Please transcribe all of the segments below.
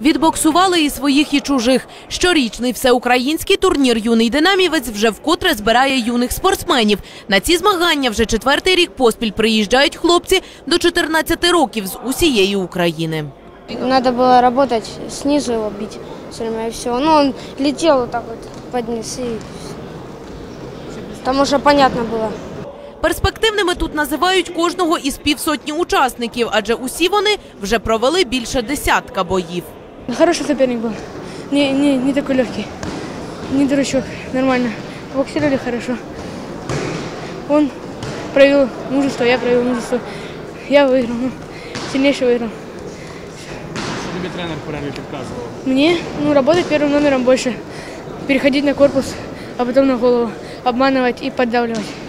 Відбоксували і своїх, і чужих. Щорічний всеукраїнський турнір Юний динамівець вже вкотре збирає юних спортсменів. На ці змагання вже четвертий рік поспіль приїжджають хлопці до 14 років з усієї України. Надо было работать, снизу его бить все время и все. Ну, он летел вот так вот подниз и... Там уже понятно было. Перспективними тут називають кожного із півсотні учасників, адже усі вони вже провели більше десятка боїв. Хороший соперник был. Не, не, не такой легкий. Не дурачок. Нормально. Боксировали хорошо. Он проявил мужество, я проявил мужество. Я выиграл. Ну, сильнейший выиграл. Що тобі тренер в перерві підказував? Мне ну, работать первым номером больше. Переходить на корпус, а потом на голову. Обманывать и поддавливать.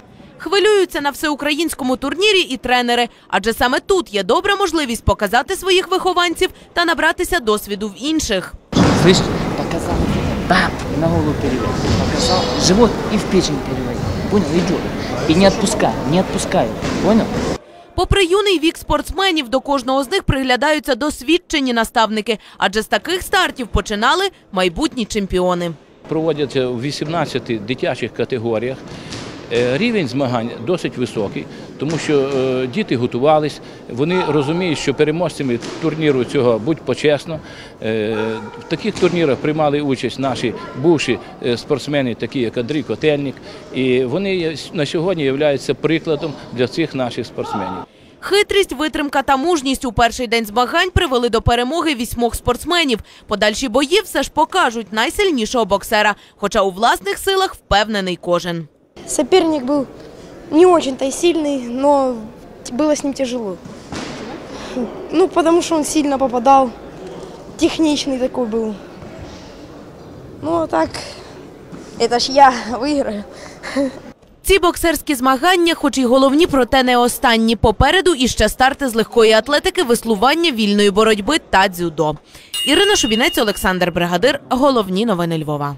Хвилюються на всеукраїнському турнірі і тренери, адже саме тут є добра можливість показати своїх вихованців та набратися досвіду в інших. Слышь, показал, бам, на голову перевод. Показал, живот и в печень перевод. Понял, идет. И не отпускай, не отпускай. Понял? Попри юний вік спортсменів, до кожного з них приглядаються досвідчені наставники, адже з таких стартів починали майбутні чемпіони. проводяться в 18 дитячих категоріях. Е, Рівень змагань досить високий, тому що е, діти готувались, вони розуміють, що переможцями турніру цього будь почесно. Е, В таких турнірах приймали участь наші бувші спортсмени, такі як Андрій Котельник, і вони на сьогодні являються прикладом для цих наших спортсменів. Хитрість, витримка та мужність у перший день змагань привели до перемоги вісьмох спортсменів. Подальші бої все ж покажуть найсильнішого боксера, хоча у власних силах впевнений кожен. Соперник был не очень-то и сильный, но было с ним тяжело. Ну, потому что он сильно попадал. Техничный такой был. Ну, а так, это ж я выиграю. Ці боксерські змагання, хоч і головні, проте не останні. Попереду іще старти з легкої атлетики, веслування, вільної боротьби та дзюдо. Ірина Шубінець, Олександр Бригадир. Головні новини Львова.